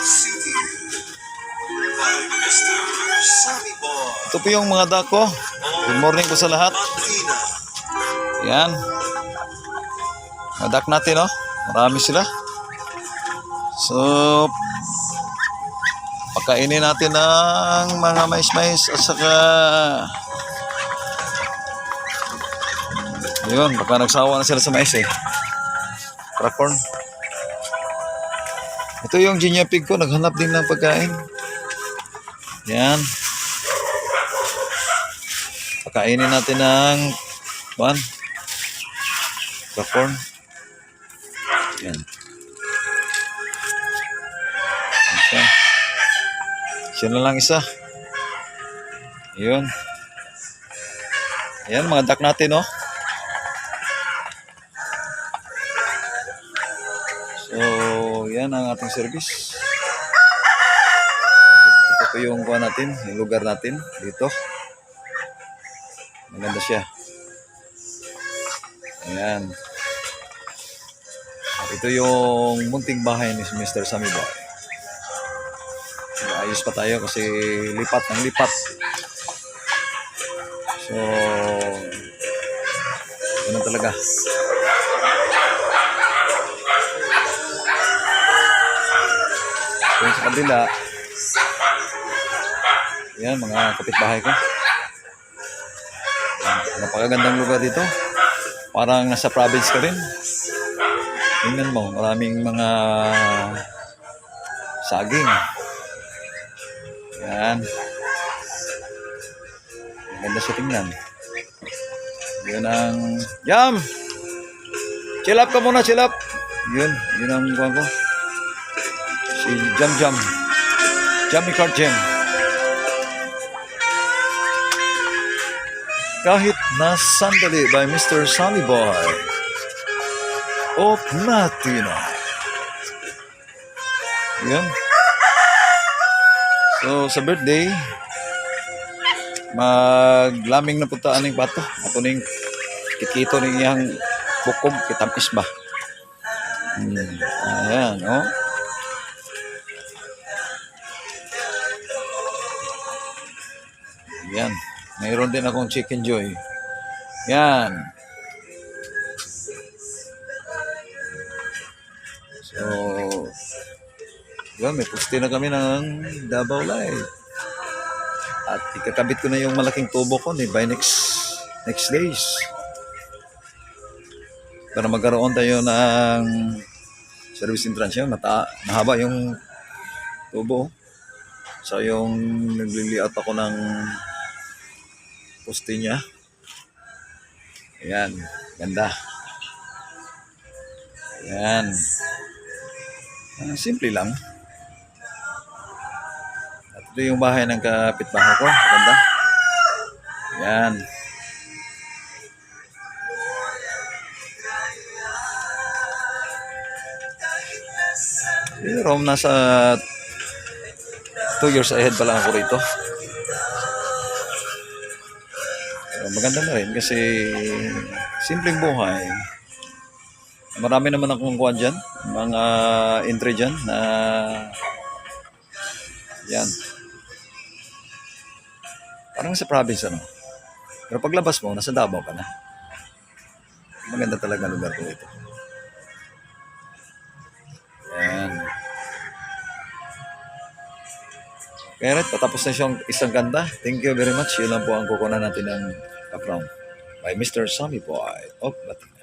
City. Ito po yung mga dako. Good morning po sa lahat. Yan. Mga dak natin, oh. Marami sila. So, pagkainin natin ng mga mais-mais at saka yun, baka nagsawa na sila sa mais eh. Popcorn. Ito yung ginya pig ko, naghanap din ng pagkain. Yan. Pakainin natin ng one. Popcorn. Yan. Isa. Siya na lang isa. Yun. Ayan, mga duck natin, oh. Yan ang ating service. Ito po yung kuha natin, yung lugar natin dito. Maganda siya. Ayan. At ito yung munting bahay ni Mr. Sammy Boy. Ayos pa tayo kasi lipat ng lipat. So, ganun talaga. Kabila, yan, mga kapitbahay ko. Napakagandang lugar dito. Parang nasa province ka rin. Tingnan mo, maraming mga saging. Yan. Maganda siya tingnan. Yun ang... Yam! Chill up ka muna, chill up! Yun, yun ang kuha ko. Si Jam Jam. Jammy Jam. Kahit na sandali by Mr. Sammy Boy. Of Latina. Yan. So, sa birthday, maglaming na punta aning bato. Ato ning kikito ning iyang bukog kitampis ba. Hmm. Ayan, oh. Yan. Mayroon din akong chicken joy. Yan. So, yan, may puste na kami ng Davao Live. At ikakabit ko na yung malaking tubo ko ni by next next days. Para magkaroon tayo ng service entrance yun. Mata, mahaba yung tubo. So yung nagliliat ako ng poste niya. Ayan, ganda. Ayan. Ah, simple lang. At ito yung bahay ng kapitbahay ko. Ganda. Ayan. Pero nasa 2 years ahead pa lang ako rito. Maganda na rin kasi simpleng buhay. Marami naman akong kuha dyan, mga entry dyan na yan. Parang sa province ano. Pero paglabas mo, nasa Davao ka na. Maganda talaga lugar ko ito. Yan. Rin, patapos na siyang isang ganda. Thank you very much. Yun lang po ang kukunan natin ng background by Mr. Sammy Boy of Latina.